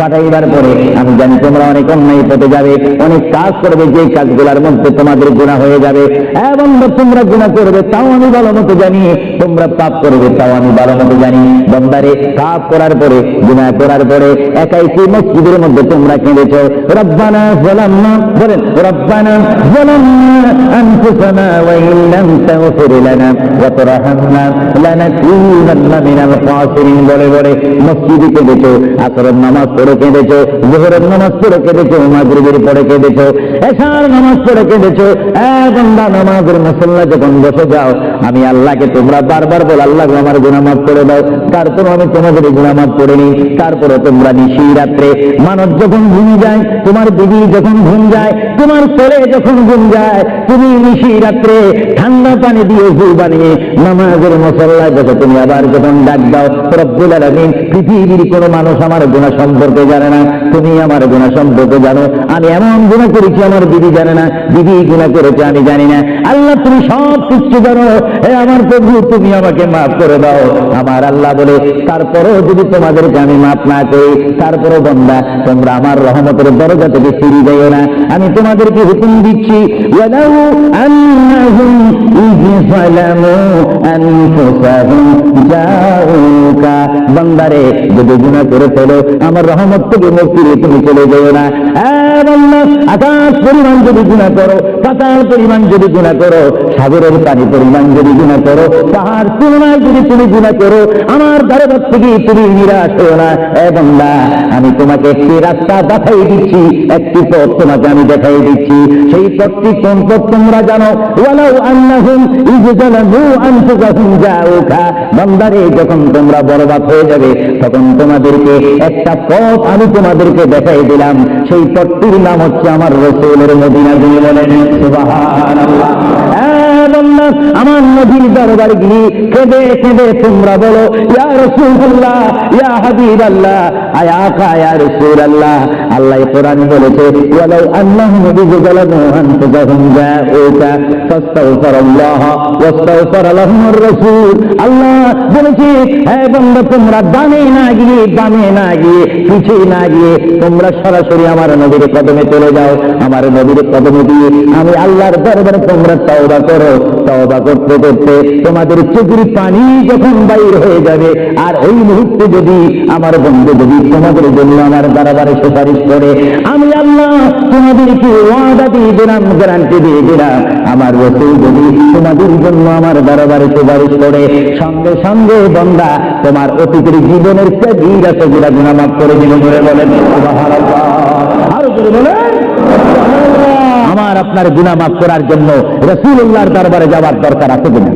পাঠাইবার পরে আমি জানি তোমরা অনেক অন্যায় পথে যাবে, অনেক কাজ করবে যে কাজগুলোর মধ্যে তোমাদের গুণা হয়ে যাবে। বন্ধু, তোমরা গুণা করবে, তাও আমি ভালো মতো জানি। তোমরা পাপ করবে, তাও আমি ভালো মতো জানি। বন্দারে, পাপ করার পরে গুণা করার পরে, একাই কি মসজিদের মধ্যে তোমরা কেঁদেছ? রব্বানা জালামনা বলেন, রব্বানা জালামনা আনফুসানা ওয়া ইন লাম তাগফির লানা ওয়া তারহামনা লানাকুনান্না মিনাল খাসিরিন। বলে বলে, মসজিদে কেঁদেছ, আসরের নামাজ পড়ে কেঁদেছ, জোহরের নামাজ পড়ে কেঁদেছ, মাগরিবের পড়ে কেঁদেছ, এশার নামাজ পড়ে কেঁদেছ, এক নামাজের মুসল্লা যখন বসে যাও আমি আল্লাহকে তোমরা বারবার বল, আল্লাহ আমার মাফ করে দাও। তারপর আমি তোমাদের গুনাহ মাফ করে নিই তারপরে তোমরা নিশি রাত্রে মানব যখন ঘুমিয়ে যায়, তোমার দিদি যখন ঘুম যায়, তোমার ছেলে যখন ঘুম যায়, তুমি নিশি রাত্রে ঠান্ডা পানি দিয়ে ঘু বানিয়ে নামাজের মশল্লায় যখন তুমি আবার যখন ডাক দাও, রব্বুল আলামিন পৃথিবীর কোনো মানুষ আমার গুণা সম্পর্কে জানে না। তুমি আমার গুণা সম্পর্কে জানো। আমি এমন গুণা করেছি, আমার দিদি জানে না। দিদি গুণা করেছে, আমি জানি না। আল্লাহ তুমি সব কিছু জানো। হে আমার প্রভু, তুমি আমাকে মাফ করে দাও। আমার আল্লাহ বলে, তারপরেও যদি তোমাদেরকে আমি মাফ না করি, তারপরও বন্দা, তোমরা আমার রহমতের দরজা থেকে ফিরে যাইও না। আমি তোমাদেরকে হুকুম দিচ্ছি যাও আন্নাহুম বান্দারে যদি গুনাহ করে ফেলো, আমার রহমত থেকে মুক্তি দিয়ে তুমি চলে যেও না। আকাশ পরিমাণ যদি গুনাহ করো, পাতাল পরিমাণ যদি গুনাহ করো, সাগরের পানি পরিমাণ যদি গুনাহ করো, পাহাড় তুলনায় যদি তুমি গুনাহ করো, আমার দরবার থেকে তুমি নিরাশ হও না। এ বান্দা, আমি তোমাকে একটি রাস্তা দেখাই দিচ্ছি, একটি পথ তোমাকে আমি দেখাই দিচ্ছি। সেই পথটি কোন পথ তোমরা জানো? ওয়ালাউ আন্নাহুম ইজজালামু আনফুসাহুম জাউকা। বান্দারে, যখন তোমরা বরবাদ হয়ে যাবে। তখন তোমাদেরকে একটা পথ আমি তোমাদেরকে দেখাই দিলাম। সেই পথটির নাম হচ্ছে আমার রসুলের মদিনা। দিয়ে বলেন সুবাহ আমার নবীর দরবার গিয়ে কেঁদে কেঁদে তোমরা বলো, ইয়া হাবিব আল্লাহ আয়া কা ইয়া আল্লাহ আল্লাহ কোরআন বলেছে আল্লাহ বান্দা, তোমরা ডানে না গিয়ে, বামে না গিয়ে পিছিয়ে না গিয়ে, তোমরা সরাসরি আমার নবীর কদমে চলে যাও। আমার নবীর কদমে দিয়ে আমি আল্লাহর দরবারে তোমরা তওবা করো। তওবা করতে করতে তোমাদের চোখের পানি যখন বাইর হয়ে যাবে, আর ওই মুহূর্তে যদি আমার বন্ধু যদি তোমাদের জন্য আমার দরবারে সুপারিশ করে, আমি আল্লাহ তোমাদেরকে ওয়াদা দিয়ে দিলাম, গ্যারান্টি দিয়ে দিলাম, আমার রসুল যদি তোমাদের জন্য আমার দরবারে সুপারিশ করে, সঙ্গে সঙ্গে বন্দা তোমার অতীতের জীবনের কবিরা সবিরা গুণা মাফ করে দিল বলে বলেন। আরও বলেন আমার আপনার গুণা মাফ করার জন্য রসুল্লাহর দরবারে যাওয়ার দরকার আছে কিনা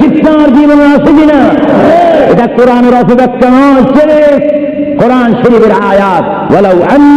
শিক্ষার জীবনে আছে কিনা এটা কোরআনের অপব্যাখ্যা। কোরআন শরীফের আয়াত বলাও অন্য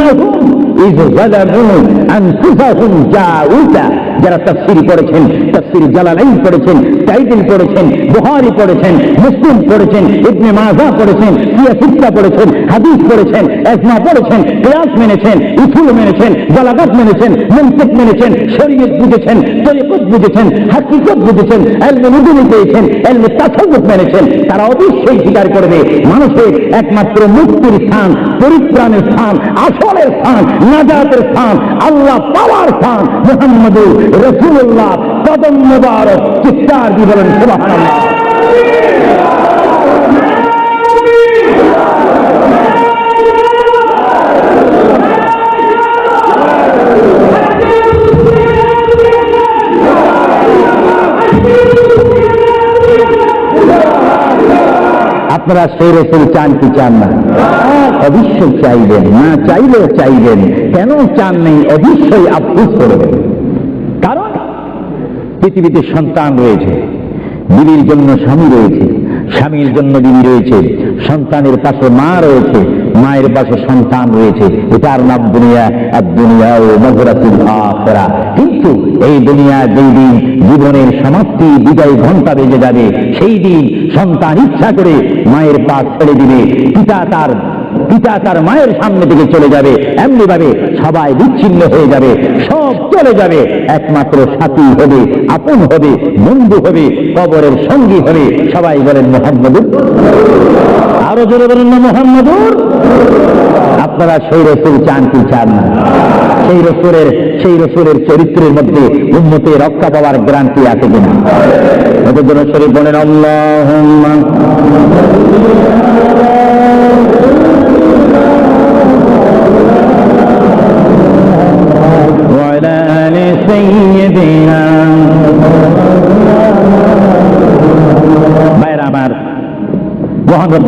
আনফুসাহুম জাউকা যারা তাফসীর পড়েছেন, তাফসীর জালালাইন পড়েছেন, টাইটেল পড়েছেন, বুখারী পড়েছেন, মুসলিম পড়েছেন, ইবনে মাজাহ পড়েছেন সিয়া সিত্তা পড়েছেন, হাদিস পড়েছেন এজমা পড়েছেন, কিয়াস মেনেছেন, উসুল মেনেছেন জালাগাত মেনেছেন মন্তিক মেনেছেন, শরীয়ত বুঝেছেন, তরিকত বুঝেছেন, হাকিকত বুঝেছেন, এলমে নুদুনি পেয়েছেন, এলমে তাসাউফ মেনেছেন, তারা অবশ্যই স্বীকার করবে, মানুষের একমাত্র মুক্তির স্থান, পরিত্রাণের স্থান, আসলের স্থান, নাজাতের স্থান আল্লাহ পাওয়ার স্থান মুহাম্মদুর রসুল্লাহ কদম মুবারক চিৎকার দিয়ে বলেন সুবহানাল্লাহ আপনারা সেই রসুল চান কি চান না অবশ্যই চাইবেন, না চাইলেও চাইবেন। কেন চান নেই, অবশ্যই আফসোস করবেন। কারণ পৃথিবীতে সন্তান রয়েছে, বিবির জন্য স্বামী রয়েছে, স্বামীর জন্য বিবি রয়েছে, সন্তানের পাশে মা রয়েছে, মায়ের পাশে সন্তান রয়েছে, এটার নাম দুনিয়া, আর দুনিয়া ও মজরাতুল আখরা। কিন্তু এই দুনিয়া যেই দিন জীবনের সমাপ্তি, বিদায় ঘণ্টা বেজে যাবে, সেই দিন সন্তান ইচ্ছা করে মায়ের পা ছেড়ে দিবে, পিতা তার পিতা তার মায়ের সামনে থেকে চলে যাবে এমনি ভাবে সবাই বিচ্ছিন্ন হয়ে যাবে, সব চলে যাবে, একমাত্র সাথী হবে, আপন হবে, বন্ধু হবে, কবরের সঙ্গী হবে, সবাই বলেন মোহাম্মদুর। আরও জোরে বলেন না মোহাম্মদুর। আপনারা সেই রসুল চান কি চান না? সেই রসুরের সেই রসুরের চরিত্রের মধ্যে উন্নতি রক্ষা পাওয়ার গ্রান্তি আছে কিনা? জন্য শরীফ বলেন আল্লাহ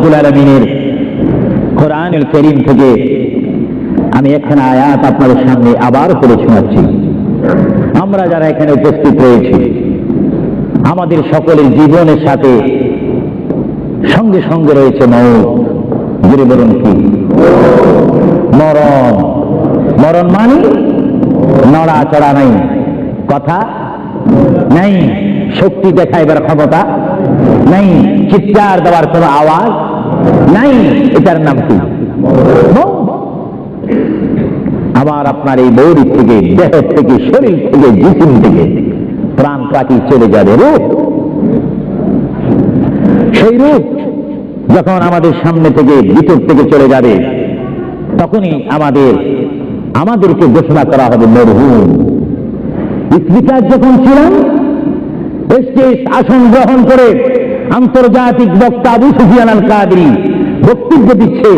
রব্বুল আলমিনের কোরআনুল করিম থেকে আমি এখানে আয়াত আপনাদের সামনে আবার করে শোনাচ্ছি। আমরা যারা এখানে উপস্থিত রয়েছি, আমাদের সকলের জীবনের সাথে সঙ্গে সঙ্গে রয়েছে মৌত বলুন কি? মরণ। মরণ মানে নড়াচড়া নাই, কথা নাই, শক্তি দেখাইবার ক্ষমতা নাই, চিৎকার দেওয়ার কোনো আওয়াজ নাই, এটার নাম কি। আবার আপনার এই বৌরি থেকে দেহ থেকে, শরীর থেকে, জিসিম থেকে প্রাণ পাখি চলে যাবে রূপ সেই রূপ যখন আমাদের সামনে থেকে, ভিতর থেকে চলে যাবে, তখনই আমাদের, আমাদেরকে ঘোষণা করা হবে মরহুম। স্পিকার যখন ছিলাম আসন গ্রহণ করে আন্তর্জাতিক বক্তা আবু সুফিয়ান আল কাদরি বক্তব্য দিচ্ছে,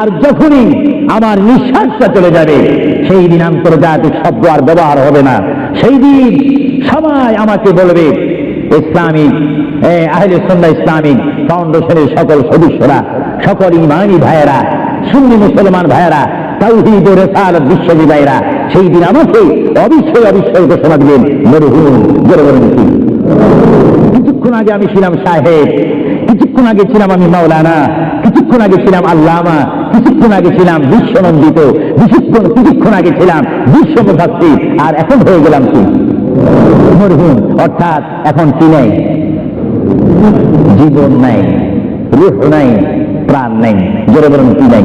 আর যখনই আমার নিঃশ্বাসটা চলে যাবে, সেই দিন আন্তর্জাতিক শব্দ আর ব্যবহার হবে না। সেই দিন সবাই আমাকে বলবে ইসলামিক আহলে সন্ধ্যা ইসলামিক ফাউন্ডেশনের সকল সদস্যরা, সকল ইমানি ভাইয়েরা, সুন্নি মুসলমান ভাইয়েরা, তাওহীদ ও ভাইয়েরা সেই দিন আমাকে অবিশ্বাস অবিশ্বাস ঘোষণা দিলেন মরহুম, জোরে কিছুক্ষণ আগে আমি ছিলাম সাহেব, কিছুক্ষণ আগে ছিলাম আমি মাওলানা, কিছুক্ষণ আগে ছিলাম আল্লামা, কিছুক্ষণ আগে ছিলাম বিশ্বনন্দিত, কিছুক্ষণ কিছুক্ষণ আগে ছিলাম বিশ্ব মুফাসসির আর এখন হয়ে গেলাম কি? মরহুম, অর্থাৎ এখন কি নেই? জীবন নাই, রুহ নাই, প্রাণ নাই, জোরে বলেন কি নাই?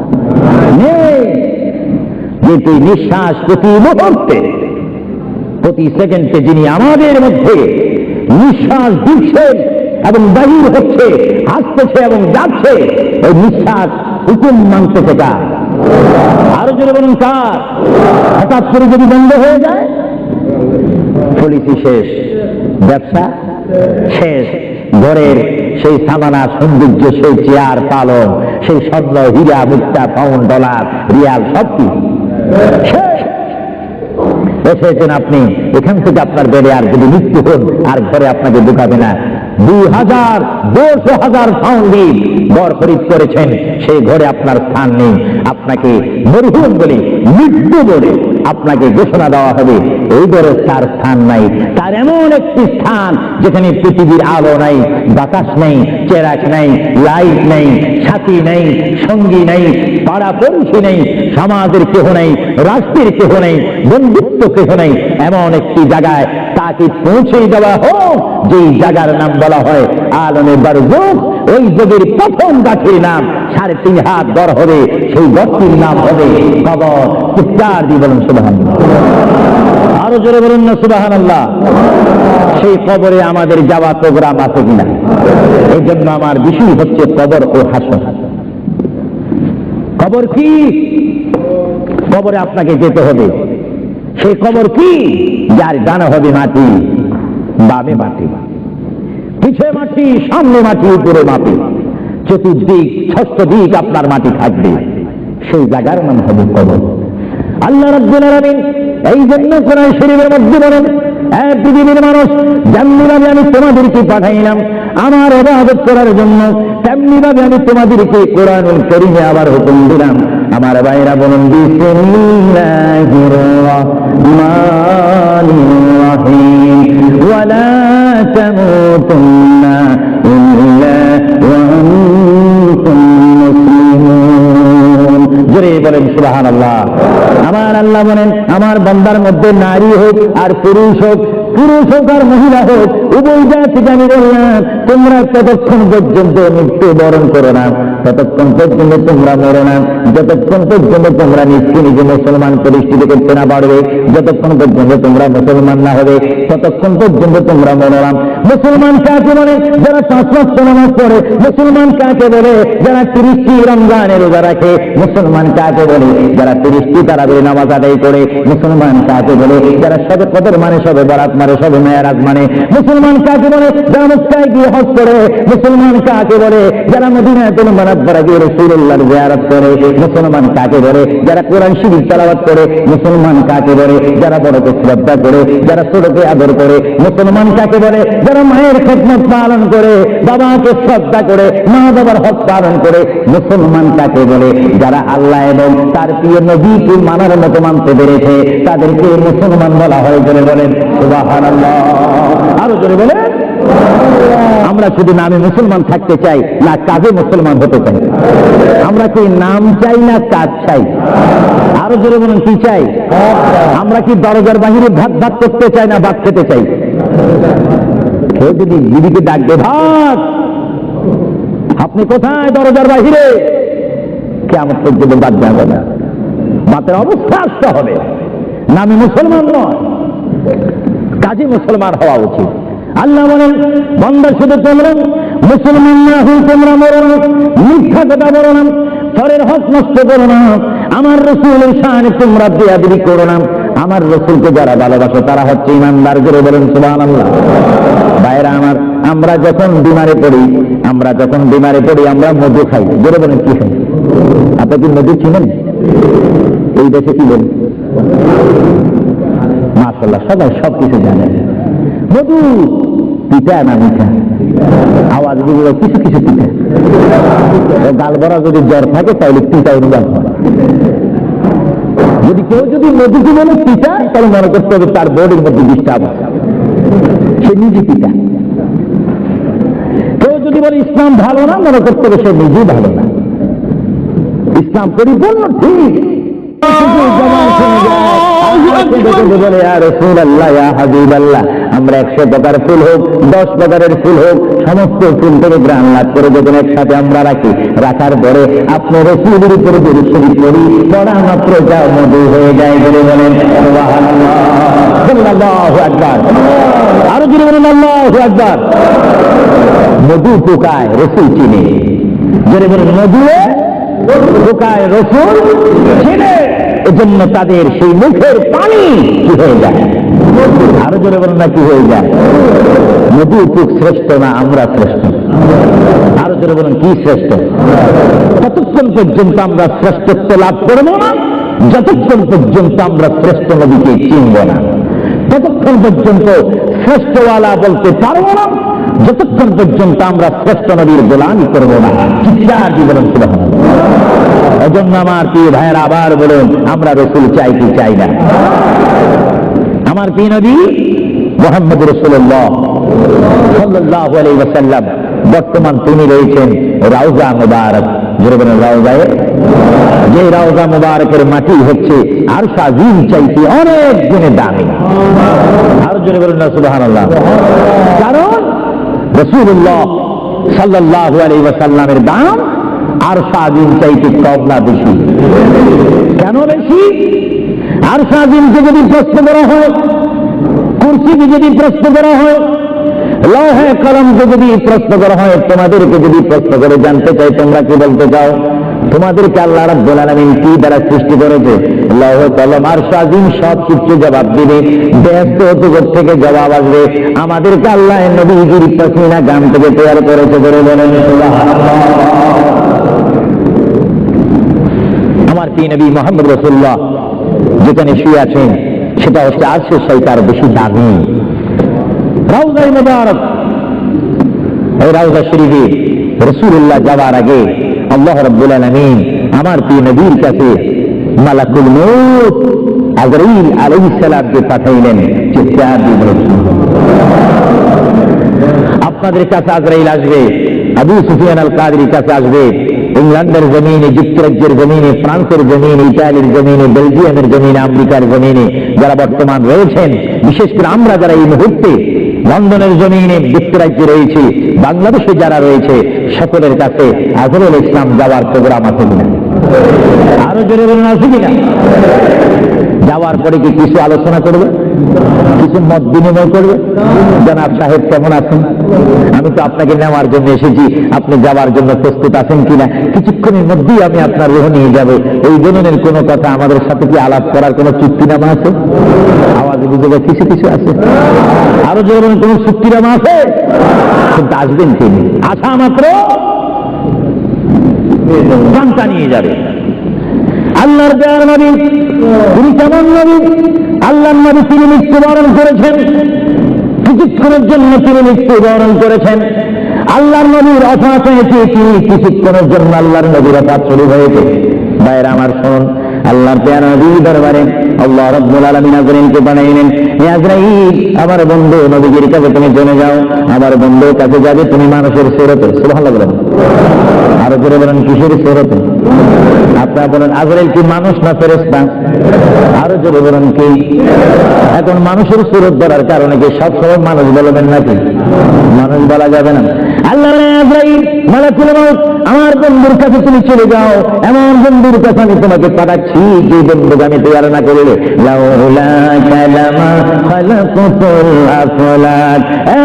নেই। নিঃশ্বাস প্রতি মুহূর্তে, প্রতি সেকেন্ডে যিনি আমাদের মধ্যে নিঃশ্বাস দিচ্ছেন এবং বাহির হচ্ছে আসতেছে এবং যাচ্ছে, ওই নিঃশ্বাস হুকুম মানতেছে কার আরও জোরে বলুন, কার? হঠাৎ করে যদি বন্ধ হয়ে যায় পলিসি শেষ, ব্যবসা শেষ, ঘরের সেই সামানা সৌন্দর্য, সেই চেয়ার পালন, সেই স্বর্ণ হীরা, মুক্তা পাউন্ড ডলার রিয়াল, সব এসেছেন আপনি, এখান থেকে আপনার বেড়ে আর যদি মৃত্যু হন, আর ঘরে আপনাকে ঢুকাবে না। দুই হাজার দুশো হাজার ফাউন্ডি ঘর খরিদ করেছেন, সেই ঘরে আপনার স্থান নেই। আপনাকে মরহুম বলে, মৃত্যু বলে। আপনাকে ঘোষণা দেওয়া হবে, এই ঘরে তার স্থান নাই। তার এমন একটি স্থান যেখানে পৃথিবীর আলো নাই, বাতাস নেই, চেরাক নেই, লাইট নেই সাথী নেই, সঙ্গী নেই পাড়া নেই, সমাজের কেহ নেই, রাষ্ট্রের কেহ নেই, বন্ধুত্ব কেহ নেই। এমন একটি জায়গায় তাকে পৌঁছে দেওয়া হোক, যেই জায়গার নাম বলা হয় আলমের বারুযোগ ওই যুগের প্রথম গাছের নাম সাড়ে তিন হাত গড় হবে, সেই গড়টির নাম হবে কবর। চিৎকার দিয়ে বলুন সুবাহান আরও জোরে বলুন না সুবাহান আল্লাহ সেই কবরে আমাদের যাওয়া প্রোগ্রাম আছে কিনা? এই জন্য আমার বিষয় হচ্ছে কবর ও হাসন কবর কি? কবরে আপনাকে যেতে হবে। সেই কবর কি? যার ডানা হবে মাটি, বামে মাটি। পিছে মাটি, সামনে মাটি, উপরে মাটি। চতুর্দিক, ষষ্ঠ দিক আপনার মাটি থাকবে। সেই জায়গার নাম হবে কবর। আল্লাহ রাব্বুল আলামিন এই জন্য কোরআন শরীফের মধ্যে বলেন, এ পৃথিবীর মানুষ যেমনি ভাবে আমি তোমাদেরকে পাঠাইলাম আমার ইবাদত করার জন্য তেমনি ভাবে আমি তোমাদেরকে কোরআনুল করিমে আবার হুকুম দিলাম। আমার ভাইরা বলুন, বিসমিল্লাহির রহমানির রহিম। ওয়ালা তামুতুন্না إلا وأنتم مسلمون. জোরে বলেন الله আমার আল্লাহ বলেন, আমার বান্দার মধ্যে নারী হোক আর পুরুষ হোক পুরুষ হোক আর মহিলা হোক উভয় জাতিকে আমি বললাম, তোমরা ততক্ষণ পর্যন্ত মৃত্যু বরণ করো না। ততক্ষণ পর্যন্ত তোমরা মরো না। যতক্ষণ পর্যন্ত তোমরা নিজকে নিজে মুসলমান প্রতিষ্ঠিত করতে না পারবে, যতক্ষণ পর্যন্ত তোমরা মুসলমান না হবে, ততক্ষণ পর্যন্ত তোমরা মরো না। মুসলমান কাকে বলে? যারা পাঁচ মাস নামাজ পড়ে, মুসলমান কাকে বলে? যারা তিরিশটি রমজানের রোজা রাখে, মুসলমান কাকে বলে? যারা তিরিশটি তারাবির নামাজ আদায় করে, মুসলমান কাকে বলে? যারা সবে কদর মানে সবে বরাত মানে সবে মেয়ারাজ মানে মুসলমান কাকে বলে? যারা মক্কায় গিয়ে হজ করে, মুসলমান কাকে বলে? যারা মদিনায় তুল মানাব্বারা গিয়ে রসুল্লাহর জিয়ারত করে, মুসলমান কাকে বলে? যারা কোরআন শিবির তালাবাত করে, মুসলমান কাকে বলে? যারা বড়কে শ্রদ্ধা করে, যারা ছোটকে আদর করে, মুসলমান কাকে বলে? যারা মায়ের খেদমত পালন করে, বাবাকে শ্রদ্ধা করে, মা বাবার হক পালন করে, মুসলমান কাকে বলে? যারা আল্লাহ এবং তার প্রিয় নবীকে মানার মতো মানতে পেরেছে, তাদেরকে মুসলমান বলা হয় বলে বলেন, সুবহানাল্লাহ। আরও জোরে বলে। আমরা শুধু নামে মুসলমান থাকতে চাই, না কাজে মুসলমান হতে চাই। আমরা কি নাম চাই, না কাজ চাই? আরও জোরে বলুন, কি চাই? আমরা কি দরজার বাহিরে ভাত ভাত করতে চাই, না ভাত খেতে চাই? কেউ যদি দিদিকে ডাকবে ভাত, আপনি কোথায় দরজার বাহিরে? কেমন পর্যন্ত বাদ যাবে না। বাতের অবস্থা আসতে হবে। নামে মুসলমান নয়। কাজে মুসলমান হওয়া উচিত। আল্লাহ বলেন বন্ধ শুধু তোমরা, মুসলমান না হই তোমরা মরো না, মিথ্যা কথা বলো না পরের হক নষ্ট করো না, আমার রসুলের শান তোমরা বেয়াদি করো না, আমার রসুলকে যারা ভালোবাসো তারা হচ্ছে ইমানদার করে বলেন সুবাহ আল্লাহ বাইরা আমার, আমরা যখন বিমারে পড়ি, আমরা যখন বিমারে পড়ি, আমরা মধু খাই। জোরে বলেন, কি খাই? আপনি কি মধু চিনেন? এই দেশে কি বলেন? মাসাল্লাহ সবাই সব কিছু জানেন মধু পিঠা না মিঠা? আওয়াজগুলো কিছু কিছু পিঠা। গাল ভরা যদি জ্বর থাকে তাহলে পিঠা অনুবাদ হয় যদি কেউ যদি মধুকে বলে পিঠা, তাহলে মনে করতে হবে তার বোর্ডের মধ্যে ডিস্টার্ব সে নিজে পিতা কেউ যদি বলে ইসলাম ভালো না, মনে করতে হবে সে নিজেই ভালো না। ইসলাম পরিপূর্ণ ঠিক। বলে আর ফুল আল্লাহ হাবিব আল্লাহ আমরা একশো প্রকার ফুল হোক, দশ প্রকারের ফুল হোক, সমস্ত ফুল থেকে গ্রাম লাভ করে যখন একসাথে আমরা রাখি, রাখার পরে আপনি রসুলের উপরে যদি শরীর করি, পড়া মাত্র যা মধু হয়ে যায় বলে বলেন। আরও জুড়ে বলেন, আল্লাহু আকবার। মধু পোকায় রসুল চিনে। জোরে বলেন মধুয়ে পোকায় রসুল চিনে। এজন্য তাদের সেই মুখের পানি কি হয়ে যায়? আরও জোরে বলেন না, কি হয়ে যায়? নদী পুক শ্রেষ্ঠ না আমরা শ্রেষ্ঠ? আরও জোরে বলেন, কি শ্রেষ্ঠ? কতক্ষণ পর্যন্ত আমরা শ্রেষ্ঠত্ব লাভ করব না? যতক্ষণ পর্যন্ত আমরা শ্রেষ্ঠ নদীকে চিনব না? ততক্ষণ পর্যন্ত শ্রেষ্ঠওয়ালা বলতে পারব না, যতক্ষণ পর্যন্ত আমরা শ্রেষ্ঠ নদীর গোলামি করব না, চিৎকার বলেন সুবহানাল্লাহ। এজন্য আমার প্রিয় ভাইয়ের আবার বলুন, আমরা রসুল চাই কি চাই না? আমার প্রিয় নবী মোহাম্মদ রসুল্লাহ বর্তমান তিনি রয়েছেন রাউজা মুবারক। জোরে বলেন রাউজায়। যে রাউজা মুবারকের মাটি হচ্ছে আর সাজিম চাইতে অনেক গুণে দামি। আর জোরে বলেন না সুবাহান কারণ রসুল্লাহ সাল্লাহ ওয়াসাল্লামের দাম আর সাজিম চাইতে কম না বেশি। কেন বেশি? আর সাজিমকে যদি প্রশ্ন করা হয়, কুর্সিকে যদি প্রশ্ন করা হয়, লহে কলমকে যদি প্রশ্ন করা হয়, তোমাদেরকে যদি প্রশ্ন করে জানতে চাই, তোমরা কি বলতে চাও? তোমাদেরকে আল্লাহ রাব্বুল আলামিন কি দ্বারা সৃষ্টি করেছে? লহ কলম আর সাজিম সব কিছু জবাব দিবে ব্যস্ত থেকে জবাব আসবে। আমাদেরকে আল্লাহ নবীজির পসিনা গান থেকে তৈরি করেছে বলে বলেন। আমার কি নবী মোহাম্মদ রসুল্লাহ যেখানে শুয়ে আছেন, সেটা হচ্ছে সাইতে আরও বেশি দামি রাউজাই মুবারক। রাউজা শরীফে রসুল্লাহ যাওয়ার আগে আল্লাহ রব্বুল আলমিন আমার প্রিয় নবীর কাছে মালাকুল মৌত আজরাইল আলাইহিস সালামকে পাঠাইলেন চিৎকার দিয়ে বলে, আপনাদের কাছে আজরাইল আসবে আবু সুফিয়ান আল কাদরির কাছে আসবে ইংল্যান্ডের জমিনে যুক্তরাজ্যের জমিনে ফ্রান্সের জমিনে ইতালির জমিনে বেলজিয়ামের জমিনে আমেরিকার জমিনে যারা বর্তমান রয়েছেন বিশেষ করে আমরা যারা এই মুহূর্তে লন্ডনের জমিনে যুক্তরাজ্যে রয়েছে। বাংলাদেশে যারা রয়েছে, সকলের কাছে আজরুল ইসলাম যাওয়ার প্রোগ্রাম আছে কিনা? আরও জোরে বলুন, আছে কিনা? যাওয়ার পরে কি কিছু আলোচনা করবে? কিছু মত বিনিময় করবে? জনাব সাহেব কেমন আছেন? আমি তো আপনাকে নেওয়ার জন্য এসেছি। আপনি যাওয়ার জন্য প্রস্তুত আছেন কিনা? কিছুক্ষণের মধ্যেই আমি আপনার রুহ নিয়ে যাব। এই ধরনের কোনো কথা আমাদের সাথে কি আলাপ করার কোনো চুক্তিনামা আছে? আওয়াজে বুঝে কিছু কিছু আছে। আরও যেমন কোনো চুক্তিনামা আছে? কিন্তু আসবেন তিনি। আসা মাত্র নিয়ে যাবে। আল্লাহর দেয়ার নবী, তিনি কেমন নবী? আল্লাহর নবী তিনি মৃত্যুবরণ করেছেন। কিছুক্ষণের জন্য তিনি মৃত্যুবরণ করেছেন। আল্লাহর নবীর অফাত হয়েছে কি, কিছুক্ষণের জন্য আল্লাহর নবীর অফাত শুরু হয়েছে? বাইরে আমার শোন আল্লাহর পেয়ার নবী দরবারে আল্লাহ রব্বুল আলামিন আজরাইলকে বানাইলেন। হে আজরাইল, আমার বন্ধু নবীজির কাছে তুমি চলে যাও, আমার বন্ধুর কাছে যাবে তুমি মানুষের সুরতে। সুবহানাল্লাহ বলেন। আরও করে বলেন, কিসের সুরতে? আপনারা বলেন, আজরাইল কি মানুষ না ফেরেস্তা আরও জোরে বলেন, কি? এখন মানুষের সুরত ধরার কারণে কি সবসময় মানুষ বলবেন নাকি? মানুষ বলা যাবে না। আল্লাহ মালাকুল মউত, আমার বন্ধুর কাছে তুমি চলে যাও। এমন বন্ধুর কাছে আমি তোমাকে পাঠাচ্ছি, যে বন্ধুকে আমি তৈরি না করলে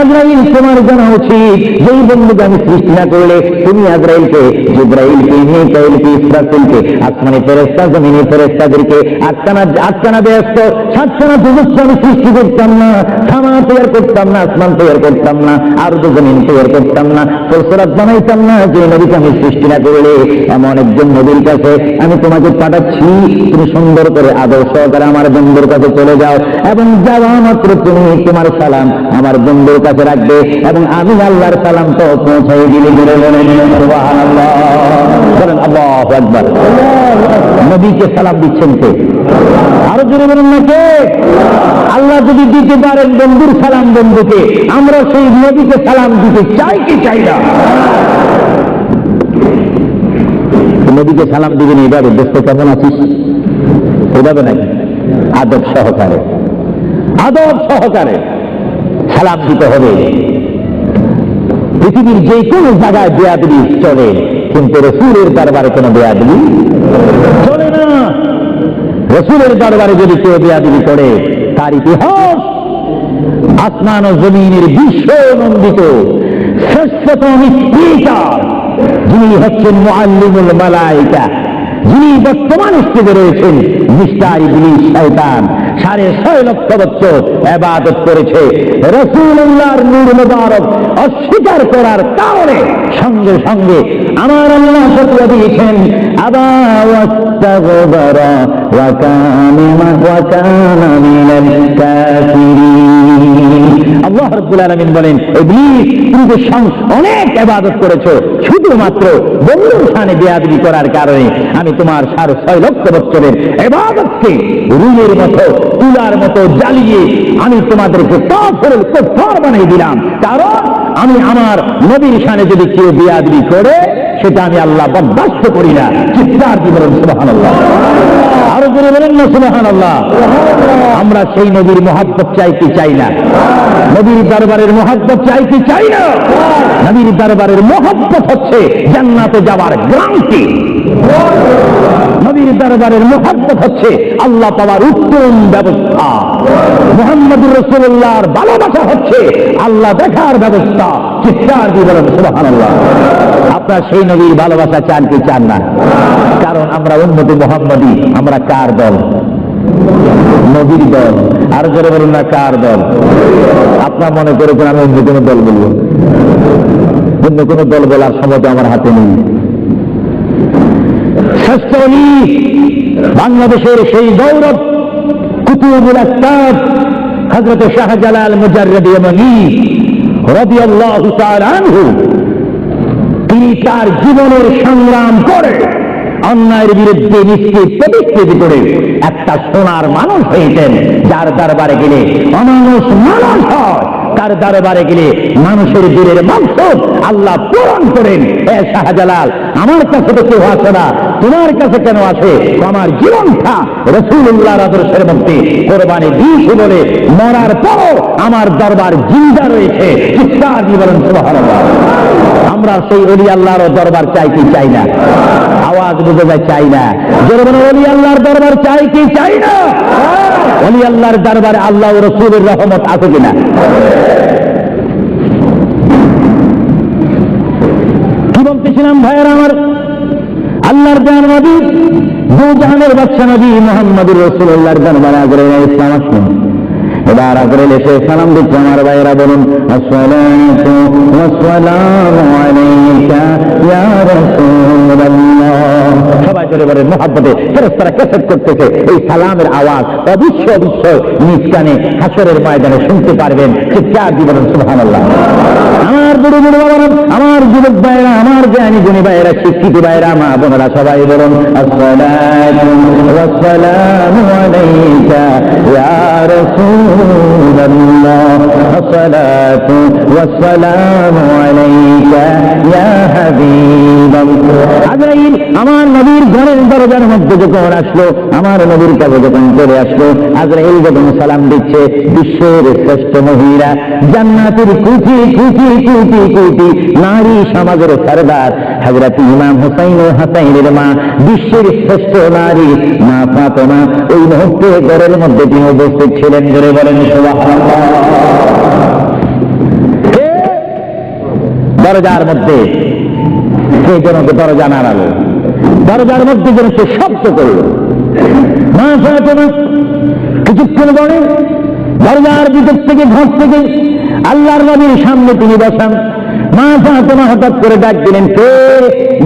আজরাইল তোমার জানা উচিত, যেই বন্ধুকে আমি সৃষ্টি না করলে, তুমি আজরাইলকে জিব্রাইলকে, মিকাইলকে, ইসরাফিলকে, আসমানি ফেরেশতা, জমিনি ফেরেশতাদেরকে আটকানা আটকানা ব্যস্ত, সাতখানা দুজস্ব আমি সৃষ্টি করতাম না সামা তৈরি করতাম না, আসমান তৈরি করতাম না, আর তো জমিন তৈরি করতাম না, ফুলসরাত বানাইতাম না, যে নবীকে আমি সৃষ্টি না করলে, এমন একজন নবীর কাছে আমি তোমাকে পাঠাচ্ছি, তুমি সুন্দর করে আদর সহকারে আমার বন্ধুর কাছে চলে যাও, এবং যাওয়া মাত্র তুমি তোমার সালাম আমার বন্ধুর কাছে রাখবে, এবং আমি আল্লাহর সালাম তো পৌঁছাই দিলে বলে আল্লাহু নবীকে সালাম দিচ্ছেন কে? আরও জোরে বলেন না কে? আল্লাহ যদি দিতে পারেন বন্ধুর সালাম বন্ধুকে, আমরা সেই নবীকে সালাম দিতে চাই কি চাই না? নবীকে সালাম দিবেন এইভাবে দোস্ত কেমন আছিস? এভাবে নাকি আদব সহকারে। আদব সহকারে সালাম দিতে হবে। পৃথিবীর যে কোনো জায়গায় বেয়াদবি চলে, কিন্তু রসুলের দরবারে কোনো বেয়াদবি চলে না। রসুলের দরবারে যদি কেউ বেয়াদি করে, তার ইতিহাস আসমান ও জমিনের বিশ্ব নন্দিত। শ্রেষ্ঠতম স্পিকার যিনি হচ্ছেন মুআল্লিমুল মালাইকা, যিনি বর্তমান স্থিতি রয়েছেন মিস্টার ইবলিস, শয়তান, সাড়ে ছয় লক্ষ বছর এবাদত করেছে। রসুল্লাহর নূর মুবারক অস্বীকার করার কারণে সঙ্গে সঙ্গে আমার আল্লাহ সত্য দিয়েছেন, আবা আল্লাহ রাব্বুল আলামিন বলেন, ইবলিস, তুমি অনেক ইবাদত করেছ, শুধুমাত্র বন্ধুর সামনে বেয়াদবি করার কারণে আমি তোমার ছয় লক্ষ বছরের ইবাদতকে রুলের মতো, তুলার মতো জ্বালিয়ে আমি তোমাদেরকে কাফের কুফার বানিয়ে দিলাম। কারণ আমি আমার নবীর সামনে যদি কেউ বেয়াদবি করে, সেটা আমি আল্লাহ বরদাস্ত করি না। দিয়ে বলেন, সুবহানাল্লাহ। আরও করে বলেন না, সুবহানাল্লাহ। আমরা সেই নবীর মহাব্বত চাইতে চাই না? নবীর দরবারের মহাব্বত চাইতে চাই না? নবীর দরবারের মহাব্বত হচ্ছে জান্নাতে যাওয়ার গ্রান্তি। নবীর দরবারের মহাব্বত হচ্ছে আল্লাহ পাওয়ার উত্তম ব্যবস্থা। মোহাম্মদুর রসুল্লাহর ভালোবাসা হচ্ছে আল্লাহ দেখার ব্যবস্থা, চিৎকার দিয়ে বলেন, সুবহানাল্লাহ। আপনার সেই নবীর ভালোবাসা চান কি চান না? কারণ আমরা উন্নতি মোহাম্মদী, আমরা কার দল? নবীর দল। আর জোরে বলুন না, কার দল? আপনার মনে করেছেন আমি অন্য কোনো দল বলব? অন্য কোনো দল বলার ক্ষমতা আমার হাতে নেই। বাংলাদেশের সেই গৌরব কুতুবুল আস্তাদ হজরত শাহজালাল ইমানি রাদিয়াল্লাহু তাআলা তিনি তার জীবনের সংগ্রাম করে অন্যায়ের বিরুদ্ধে নিশ্চিত প্রতিষ্ঠিত করে একটা সোনার মানুষ হয়েছেন, যার দরবারে গেলে অমানুষ মানুষ হয়। তার দরবারে গেলে মানুষের দিলের মাংস আল্লাহ পূরণ করেন। এ শাহজালাল আমার কাছে তো কেউ আসে না। তোমার কাছে কেন আসে? আমার জীবনটা রসুল্লাহর আদর্শের মধ্যে কোরবানি দিয়েছি বলে মরার পরও আমার দরবার জিন্দা রয়েছে। বলেন আমরা সেই অলি আল্লাহর দরবার চাই কি চাই না? আওয়াজ বুঝে যায়, চাই না। বলে অলি আল্লাহর দরবার চাই কি চাই না? অলি আল্লাহর দরবারে আল্লাহ রসুলের রহমত আছে কিনা? কি ভাইয়ের আমার আল্লাহর জান নবী দু জাহানের বাচ্চা নবী মোহাম্মদুর রসুল্লাহর দরবারে আগ্রে ইসলাম আসুন এবার আগ্রে এসে সালাম দিচ্ছে, আমার ভাইয়েরা বলুন সবাই চলে বলে মহাব্বতে ফেরেশতারা কেসেট করতেছে, এই সালামের আওয়াজ অবশ্য অবশ্য নিজ কানে হাসরের ময়দানে শুনতে পারবেন, চিৎকার দিবেন সুবহানাল্লাহ। আমার বুড়ো বুড়ো বাবারা, আমার যুবক ভাইরা আমার জ্ঞানী গুণী ভাইরা শিক্ষিত ভাইরা মা বোনেরা, সবাই বলুন আমার নবীর ঘরের দরজার মধ্যে যখন আসলো, আমার নবীর কাছে যখন চলে আসলো, আজরাইল যখন সালাম দিচ্ছে, বিশ্বের শ্রেষ্ঠ মহিলা, জান্নাতের কুচি কুচি কুচি কুচি নারী সমাজের সরদার হাজরাত ইমাম হুসাইন ও হাসাইনের মা, বিশ্বের শ্রেষ্ঠ নারী, মা ফাতেমা, ওই মুহূর্তে ঘরের মধ্যে তিনি উপস্থিত ছিলেন বলেন দরজার মধ্যে। সে দরজা নাড়ালো। দরজার মধ্যে যেন সে শব্দ করল। মা ফাতেমা, কিছুক্ষণ পরে দরজার ভিতর থেকে ঘর থেকে আল্লাহর নবীর সামনে তিনি বসান। মা ফাতেমা হঠাৎ করে ডাক দিলেন, কে?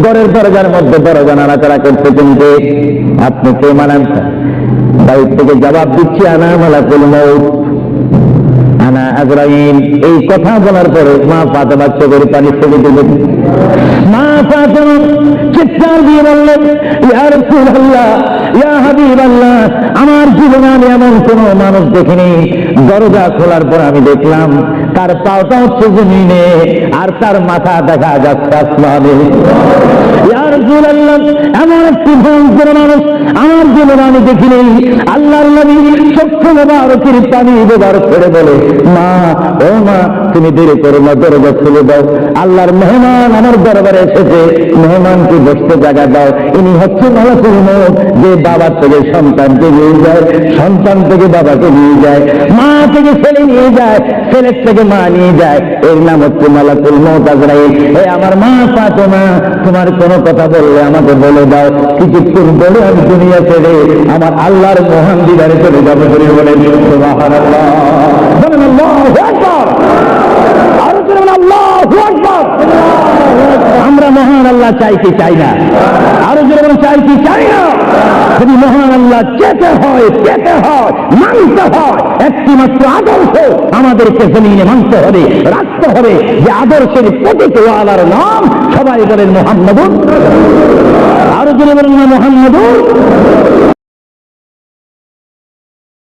ঘরের দরজার মধ্যে দরজা নাড়াচাড়া করতেছেন কে আপনি কে মানান? বাড়ির থেকে জবাব দিচ্ছি আনা মালা করল আজরাইল, এই কথা বলার পরে মা ফাতেমা চোখের পানি ছেড়ে দিলেন। মা ফাতেমা চিৎকার দিয়ে বললেন, ইয়া রাসূলুল্লাহ, ইয়া হাবিবাল্লাহ, আমার জীবনে আমি এমন কোন মানুষ দেখিনি। দরজা খোলার পর আমি দেখলাম, তার পাওটা হচ্ছে জমিনে, আর তার মাথা দেখা যাচ্ছে আসমানে। এমন একটি ভয়ঙ্কর মানুষ আমার জীবনে আমি দেখিনি। আল্লাহর নবী চক্ষু মোবারকের পানি ব্যবহার করে বলে, মা ও মা তুমি দেরি করো না, দরজা খুলে দাও। আল্লাহর মেহমান আমার দরবারে এসেছে। মেহমানকে বসতে জায়গা দাও। ইনি হচ্ছে মালাকুল যে বাবার থেকে সন্তানকে নিয়ে যায়, সন্তান থেকে বাবাকে নিয়ে যায়, মা থেকে ছেলে নিয়ে যায়, ছেলের থেকে মা নিয়ে যায়। এর নাম হচ্ছে মালাকুল মৌত আজরাইল। এ আমার মা পাতো না তোমার কোনো কথা বললে আমাকে বলে দাও। কিছুক্ষণ বলে আমি দুনিয়া ছেড়ে আমার আল্লাহর মহান দিদারে চলে যাব বলে বলেন আল্লাহু। আমরা মহান আল্লাহ চাই কি চাই না? আরও বলেন, চাই কি চাই না? যদি মহান আল্লাহ চেতে হয় পেতে হয়, মানতে হয় একটি মাত্র আদর্শ আমাদেরকে জমিনে মানতে হবে, রাখতে হবে। যে আদর্শের প্রতীক ওয়ালার নাম সবাই বলেন মোহাম্মদুর আরও জোরে বলেন না